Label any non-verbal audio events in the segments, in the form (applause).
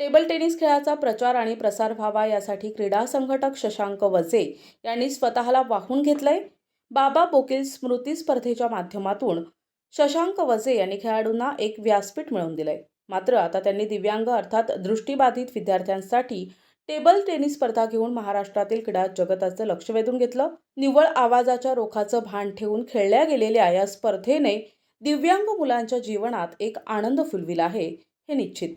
Table tennis खेळाचा प्रचार आणि प्रसार व्हावा यासाठी क्रीडा संघटक शशांक वजे यांनी स्वतःला वाहून घेतलंय. बाबा बोकील स्मृती स्पर्धेच्या माध्यमातून शशांक वजे यांनी खेळाडूंना एक व्यासपीठ मिळवून दिलंय. मात्र आता त्यांनी दिव्यांग अर्थात दृष्टीबाधित विद्यार्थ्यांसाठी टेबल टेनिस स्पर्धा घेऊन महाराष्ट्रातील क्रीडा जगताचं लक्ष वेधून घेतलं. निव्वळ आवाजाच्या रोखाचं भान ठेवून खेळल्या गेलेल्या या स्पर्धेने दिव्यांग मुलांच्या जीवनात एक आनंद फुलविला आहे हे निश्चित.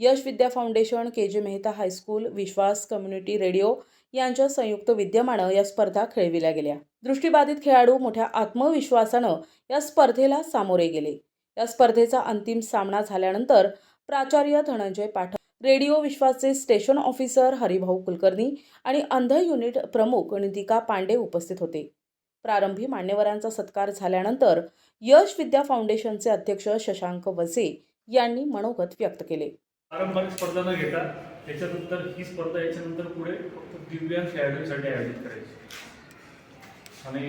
यश Vidya foundation K J Mehta high school Vishwas community radio यांच्या संयुक्त विद्यमानं या स्पर्धा खेळविल्या गेल्या. दृष्टीबाधित खेळाडू मोठ्या आत्मविश्वासानं या स्पर्धेला सामोरे गेले. या स्पर्धेचा अंतिम सामना झाल्यानंतर प्राचार्य धनंजय पाठक रेडिओ विश्वासचे स्टेशन ऑफिसर हरिभाऊ कुलकर्णी आणि अंध युनिट प्रमुख नितिका पांडे उपस्थित होते. प्रारंभी मान्यवरांचा सत्कार झाल्यानंतर यश विद्या फाउंडेशनचे अध्यक्ष शशांक वसे यांनी मनोगत व्यक्त केले. पारंपरिक स्पर्धा न घेता त्याच्यानंतर ही स्पर्धा याच्यानंतर पुढे फक्त दिव्यांग खेळाडूंसाठी आयोजित करायची. आणि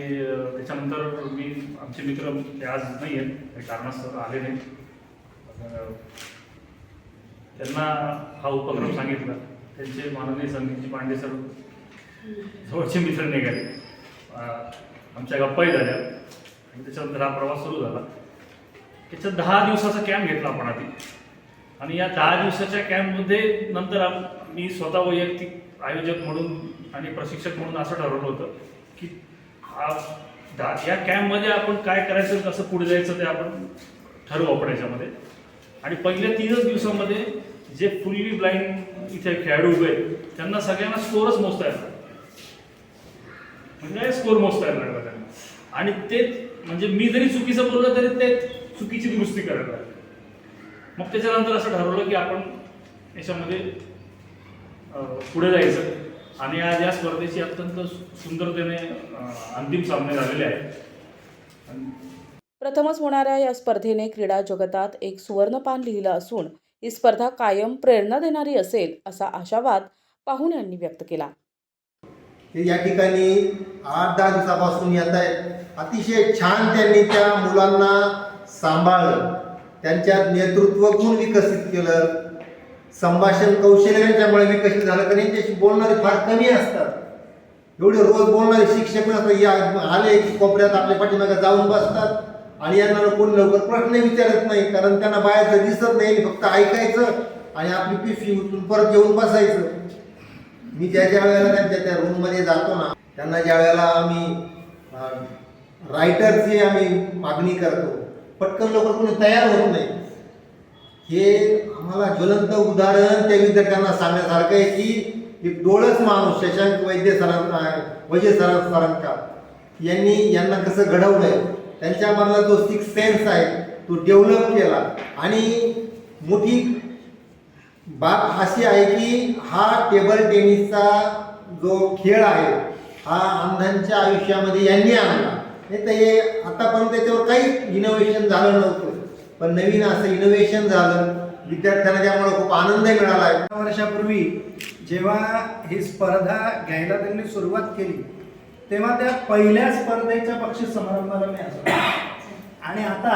त्याच्यानंतर मी आमचे मित्र ते आज नाही आहेत काही कारणास्तव आले नाही त्यांना हा उपक्रम सांगितला. त्यांचे माननीय संदीपजी पांडे सर जवळचे मित्र निघाले. आमच्या गप्पाही झाल्या. आणि त्याच्यानंतर हा प्रवास सुरू झाला. त्याच्यात दहा दिवसाचा कॅम्प घेतला आपण आधी. आणि या दहा दिवसाच्या कॅम्पमध्ये नंतर मी स्वतः वैयक्तिक आयोजक म्हणून आणि प्रशिक्षक म्हणून असं ठरवलं होतं की हा दा- या कॅम्पमध्ये आपण काय करायचं कसं पुढे जायचं ते आपण ठरवू आपण याच्यामध्ये. आणि पहिल्या तीनच दिवसामध्ये जे फुल्ली ब्लाइंड इथे खेळाडू उभे आहेत, त्यांना सगळ्यांना स्कोरच मोजता येतात म्हणजे स्कोर मोजता येणार म्हणजे लागला त्यांना. आणि ते म्हणजे मी जरी चुकीचं बोललं तरी ते चुकीची दुरुस्ती करायला लागले. मग त्याच्यानंतर असं ठरवलं की आपण याच्यामध्ये पुढे जायचं. आणि आज या स्पर्धेची अत्यंत सुंदरतेने अंतिम सामने झालेले आहेत. प्रथमच होणाऱ्या या स्पर्धेने क्रीडा जगतात एक सुवर्णपान लिहिलं असून ही स्पर्धा कायम प्रेरणा देणारी असेल असा आशावाद पाहुणे यांनी व्यक्त केला. या ठिकाणी आठ दहा दिवसापासून येत आहेत. अतिशय छान त्यांनी त्या मुलांना सांभाळलं. त्यांच्यात नेतृत्व गुण विकसित केलं? संभाषण कौशल्यांच्यामुळे विकसित झालं कारण यांच्याशी बोलणारे फार कमी असतात. एवढे रोज बोलणारे शिक्षक नसतात या आले की कोपऱ्यात आपल्या पाठीमागे जाऊन बसतात. आणि यांना कोणी लवकर प्रश्न विचारत नाही. कारण त्यांना बाहेरचं दिसत नाही. फक्त ऐकायचं आणि आपली पिशवी उचलून परत येऊन बसायचं. मी ज्या ज्या वेळेला त्यांच्या त्या रूममध्ये जातो ना त्यांना ज्या वेळेला आम्ही रायटरची आम्ही मागणी करतो पटकन लवकर कोणी तयार होत नाही. हे आम्हाला ज्वलंत उदाहरण त्या विद्यार्थ्यांना सांगण्यासारखं आहे की एक डोळस माणूस शशांक वैद्य सरांचा वैद्य सरा सरांचा यांनी यांना कसं घडवलंय त्यांच्यामधला जो सिक्स सेन्स आहे तो डेव्हलप केला. आणि मोठी बाब अशी आहे की हा टेबल टेनिसचा जो खेळ आहे हा अंधांच्या आयुष्यामध्ये यांनी आणला. नाही तर हे आतापर्यंत त्याच्यावर काही इनोव्हेशन झालं नव्हतं. पण नवीन असं इनोव्हेशन झालं. विद्यार्थ्यांना त्यामुळे खूप आनंद मिळाला. आहे वर्षापूर्वी जेव्हा ही स्पर्धा घ्यायला त्यांनी सुरुवात केली तेव्हा त्या पहिल्या स्पर्धेच्या पक्षी समारंभाला मी असतो आणि आता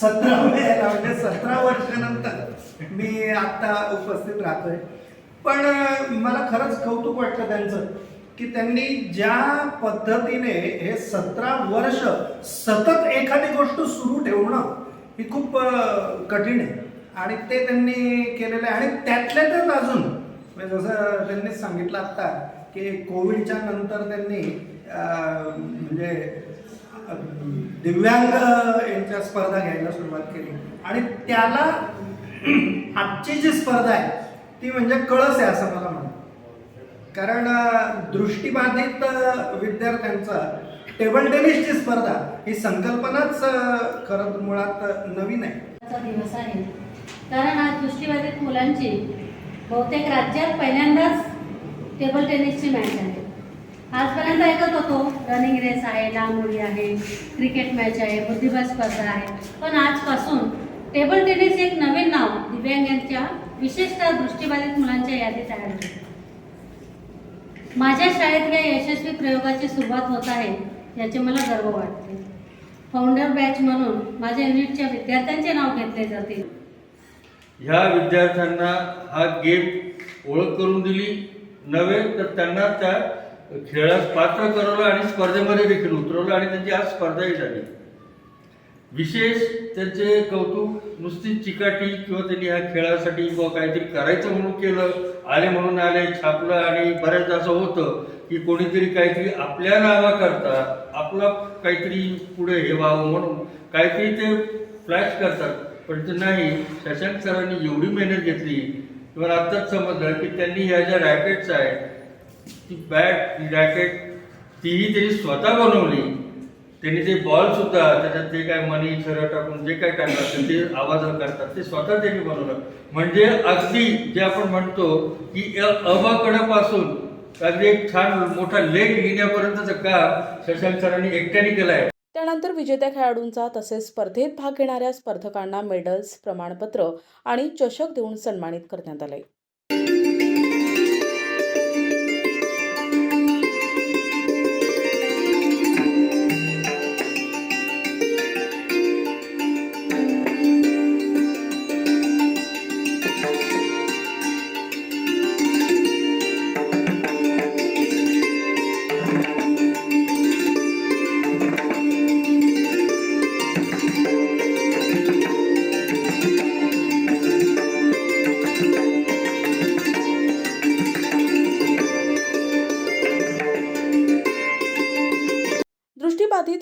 सतरा वेळेला (laughs) म्हणजे सतरा वर्षानंतर मी आता उपस्थित राहतोय. पण मला खरंच कौतुक वाटतं त्यांचं. की त्यांनी ज्या पद्धतीने हे सतरा वर्ष सतत एखादी गोष्ट सुरू ठेवणं ही खूप कठीण आहे. आणि ते त्यांनी केलेलं आहे. आणि त्यातल्यातच अजून म्हणजे जसं त्यांनी सांगितलं आत्ता की कोविडच्या नंतर त्यांनी म्हणजे दिव्यांग यांच्या स्पर्धा घ्यायला सुरुवात केली. आणि त्याला (clears throat) आजची जी स्पर्धा आहे ती म्हणजे कळस आहे असं मला म्हणतं कारण दृष्टीबाधित विद्यार्थ्यांचा टेबल टेनिसची स्पर्धा ही संकल्पनाच खरं तर मुळात नवीन आहे. दिवस आहे. कारण आज दृष्टीबाधित मुलांची बहुतेक राज्यात पहिल्यांदाच टेबल टेनिसची मॅच आहे. आजपर्यंत ऐकत होतो रनिंग रेस आहे लांब उडी आहे क्रिकेट मॅच आहे बुद्धिबळ स्पर्धा आहे. पण आजपासून टेबल टेनिस एक नवीन नाव दिव्यांगांच्या विशेषतः दृष्टीबाधित मुलांच्या यादीत आहे. माझ्या शाळेतल्या यशस्वी प्रयोगाची सुरुवात होत आहे याचे मला गर्व वाटते. फाउंडर बॅच म्हणून माझ्या युनिटच्या विद्यार्थ्यांचे नाव घेतले जाते ह्या विद्यार्थ्यांना हा गेम ओळख करून दिली. नव्हे तर त्यांना त्या खेळात पात्र करवलं आणि स्पर्धेमध्ये देखील उतरवलं आणि त्यांची आज स्पर्धाही झाली. विशेष त्यांचे कौतुक नुसती चिकाटी किंवा त्यांनी ह्या खेळासाठी किंवा काहीतरी करायचं म्हणून केलं आले म्हणून आले छापलं आणि बऱ्याच असं होतं की कोणीतरी काहीतरी आपल्या नावाकरता आपला काहीतरी पुढे हे व्हावं म्हणून काहीतरी ते फ्लॅश करतात. पण ते नाही. शशांक सरांनी एवढी मेहनत घेतली किंवा आत्ताच समजलं की त्यांनी ह्या ज्या रॅकेट्स आहेत ती बॅट ती रॅकेट तीही त्यांनी स्वतः बनवली. त्यांनी ते बॉल सुद्धा त्याच्यात जे काय मनी छरं टाकून जे काय टाकलं असेल ते आवाज करतात ते स्वतः त्यांनी बनवलं. म्हणजे अगदी जे आपण म्हणतो की अबाकडापासून अगदी एक छान मोठा लेख लिहिण्यापर्यंतचं काम शशांक सरांनी एकट्याने केलं आहे त्यानंतर विजेत्या खेळाडूंचा तसेच स्पर्धेत भाग घेणाऱ्या स्पर्धकांना मेडल्स प्रमाणपत्र आणि चषक देऊन सन्मानित करण्यात आले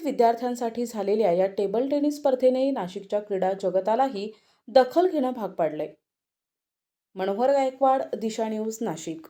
विद्यार्थ्यांसाठी झालेल्या या टेबल टेनिस स्पर्धेने नाशिकच्या क्रीडा जगतालाही दखल घेणं भाग पाडलंय. मनोहर गायकवाड दिशा न्यूज नाशिक.